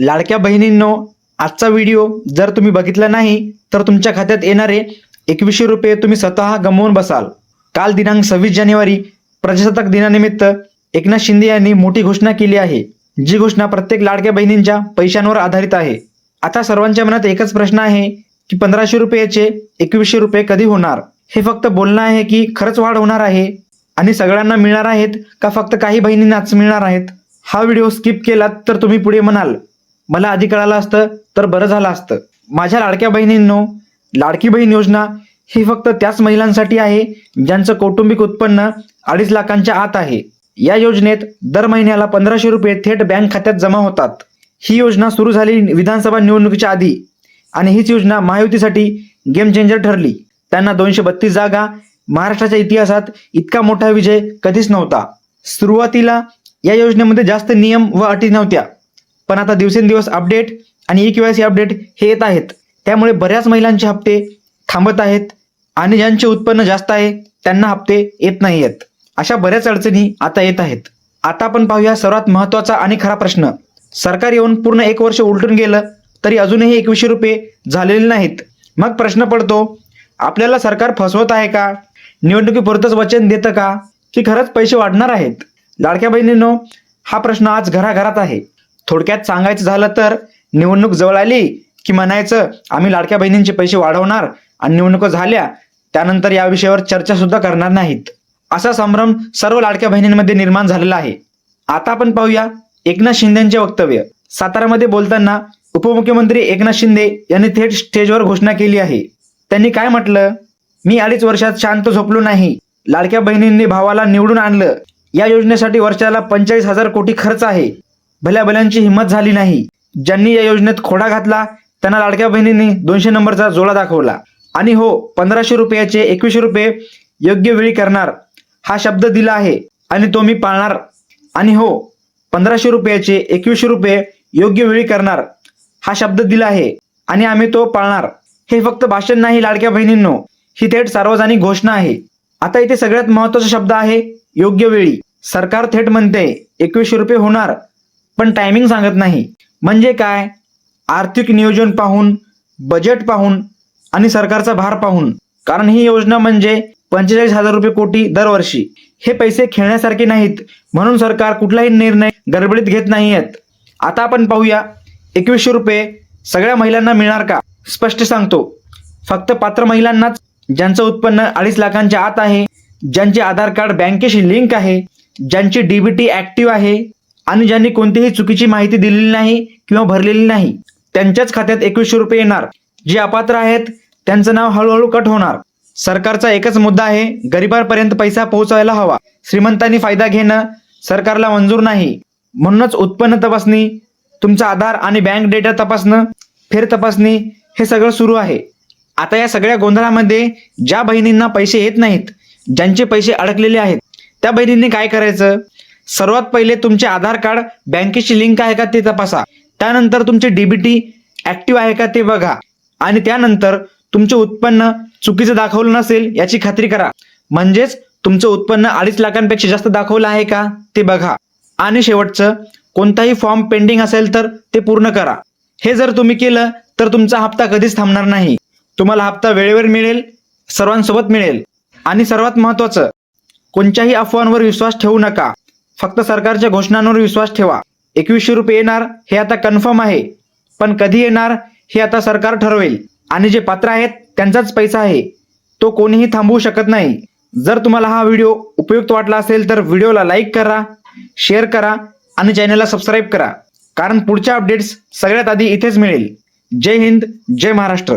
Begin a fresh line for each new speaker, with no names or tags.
लाडक्या बहिणींनो आजचा व्हिडिओ जर तुम्ही बघितला नाही तर तुमच्या खात्यात येणारे एकवीसशे रुपये तुम्ही स्वतः गमवून बसाल. काल दिनांक सव्वीस जानेवारी प्रजासत्ताक दिनानिमित्त एकनाथ शिंदे यांनी मोठी घोषणा केली आहे जी घोषणा प्रत्येक लाडक्या बहिणींच्या पैशांवर आधारित आहे. आता सर्वांच्या मनात एकच प्रश्न आहे की पंधराशे रुपयाचे एकवीसशे रुपये कधी होणार? हे फक्त बोलणं आहे की खरंच वाढ होणार आहे आणि सगळ्यांना मिळणार आहेत का फक्त काही बहिणींनाच मिळणार आहेत? हा व्हिडिओ स्किप केलात तर तुम्ही पुढे म्हणाल मला आधी कळालं असतं तर बरं झालं असतं. माझ्या लाडक्या बहिणींनो लाडकी बहीण योजना ही फक्त त्याच महिलांसाठी आहे ज्यांचं कौटुंबिक उत्पन्न अडीच लाखांच्या आत आहे. या योजनेत दर महिन्याला पंधराशे रुपये थेट बँक खात्यात जमा होतात. ही योजना सुरू झाली विधानसभा निवडणुकीच्या आधी आणि हीच योजना महायुतीसाठी गेम चेंजर ठरली. त्यांना दोनशे बत्तीस जागा महाराष्ट्राच्या इतिहासात इतका मोठा विजय कधीच नव्हता. सुरुवातीला या योजनेमध्ये जास्त नियम व अटी नव्हत्या. पण आता दिवसेंदिवस अपडेट आणि ई केवायसी अपडेट हे येत आहेत. त्यामुळे बऱ्याच महिलांचे हप्ते थांबत आहेत आणि ज्यांचे उत्पन्न जास्त आहे त्यांना हप्ते येत नाही आहेत अशा बऱ्याच अडचणी आता येत आहेत. आता आपण पाहूया सर्वात महत्त्वाचा आणि खरा प्रश्न. सरकार येऊन पूर्ण एक वर्ष उलटून गेलं तरी अजूनही एकवीसशे रुपये झालेले नाहीत. मग प्रश्न पडतो आपल्याला सरकार फसवत आहे का? निवडणुकीपुरतच वचन देतं का? की खरंच पैसे वाढणार आहेत? लाडक्या बहिणींनो हा प्रश्न आज घराघरात आहे. थोडक्यात सांगायचं झालं तर निवडणूक जवळ आली की म्हणायचं आम्ही लाडक्या बहिणींचे पैसे वाढवणार आणि निवडणुका झाल्या त्यानंतर या विषयावर चर्चा सुद्धा करणार नाहीत. असा संभ्रम सर्व लाडक्या बहिणींमध्ये निर्माण झालेला आहे. आता आपण पाहूया एकनाथ शिंदेचे वक्तव्य. सातारामध्ये बोलताना उपमुख्यमंत्री एकनाथ शिंदे यांनी थेट स्टेजवर घोषणा केली आहे. त्यांनी काय म्हटलं? मी अडीच वर्षात शांत झोपलो नाही. लाडक्या बहिणींनी भावाला निवडून आणलं. या योजनेसाठी वर्षाला पंचेचाळीस हजार कोटी खर्च आहे. भल्या भल्यांची हिंमत झाली नाही. ज्यांनी या योजनेत खोडा घातला त्यांना लाडक्या बहिणींनी दोनशे नंबरचा जोडा दाखवला. आणि हो पंधराशे रुपयाचे एकवीसशे रुपये योग्य वेळी करणार हा शब्द दिला आहे आणि तो मी पाळणार. आणि हो पंधराशे रुपयाचे एकवीसशे रुपये योग्य वेळी करणार हा शब्द दिला आहे आणि आम्ही तो पाळणार. हे फक्त भाषण नाही लाडक्या बहिणींनो. ही थेट सार्वजनिक घोषणा आहे. आता इथे सगळ्यात महत्त्वाचा शब्द आहे योग्य वेळी. सरकार थेट म्हणते एकवीसशे रुपये होणार. पण टायमिंग सांगत नाही. म्हणजे काय? आर्थिक नियोजन पाहून बजेट पाहून आणि सरकारचा भार पाहून. कारण ही योजना म्हणजे पंचेचाळीस हजार रुपये कोटी दरवर्षी. हे पैसे खेळण्यासारखे नाहीत. म्हणून सरकार कुठलाही निर्णय गडबडीत घेत नाही आहेत आता आपण पाहूया एकवीसशे रुपये सगळ्या महिलांना मिळणार का? स्पष्ट सांगतो. फक्त पात्र महिलांनाच ज्यांचं उत्पन्न अडीच लाखांच्या आत आहे ज्यांचे आधार कार्ड बँकेशी लिंक आहे ज्यांची डीबीटी ऍक्टिव्ह आहे आणि ज्यांनी कोणतीही चुकीची माहिती दिलेली नाही किंवा भरलेली नाही. त्यांच्याच खात्यात एकवीसशे रुपये येणार. जे अपात्र आहेत त्यांचं नाव हळूहळू कट होणार. सरकारचा एकच मुद्दा आहे गरिबांपर्यंत पैसा पोहोचायला हवा. श्रीमंतांनी फायदा घेणं सरकारला मंजूर नाही. म्हणूनच उत्पन्न तपासणी तुमचा आधार आणि बँक डेटा तपासणं फेर तपासणी हे सगळं सुरू आहे. आता या सगळ्या गोंधळामध्ये ज्या बहिणींना पैसे येत नाहीत ज्यांचे पैसे अडकलेले आहेत त्या बहिणींनी काय करायचं? सर्वात पहिले तुमचे आधार कार्ड बँकेशी लिंक आहे का ते तपासा. त्यानंतर तुमचे डीबीटी ऍक्टिव्ह आहे का ते बघा. आणि त्यानंतर तुमचे उत्पन्न चुकीचं दाखवलं नसेल याची खात्री करा. म्हणजेच तुमचं उत्पन्न अडीच लाखांपेक्षा जास्त दाखवलं आहे का ते बघा. आणि शेवटचं कोणताही फॉर्म पेंडिंग असेल तर ते पूर्ण करा. हे जर तुम्ही केलं तर तुमचा हप्ता कधीच थांबणार नाही. तुम्हाला हप्ता वेळेवर मिळेल सर्वांसोबत मिळेल. आणि सर्वात महत्त्वाचं कोणत्याही अफवांवर विश्वास ठेवू नका. फक्त सरकारच्या घोषणांवर विश्वास ठेवा. एकवीसशे रुपये येणार हे आता कन्फर्म आहे. पण कधी येणार हे आता सरकार ठरवेल. आणि जे पात्र आहेत त्यांचाच पैसा आहे. तो कोणीही थांबवू शकत नाही. जर तुम्हाला हा व्हिडिओ उपयुक्त वाटला असेल तर व्हिडिओला लाईक करा शेअर करा आणि चॅनलला सबस्क्राईब करा. कारण पुढच्या अपडेट्स सगळ्यात आधी इथेच मिळेल. जय हिंद जय महाराष्ट्र.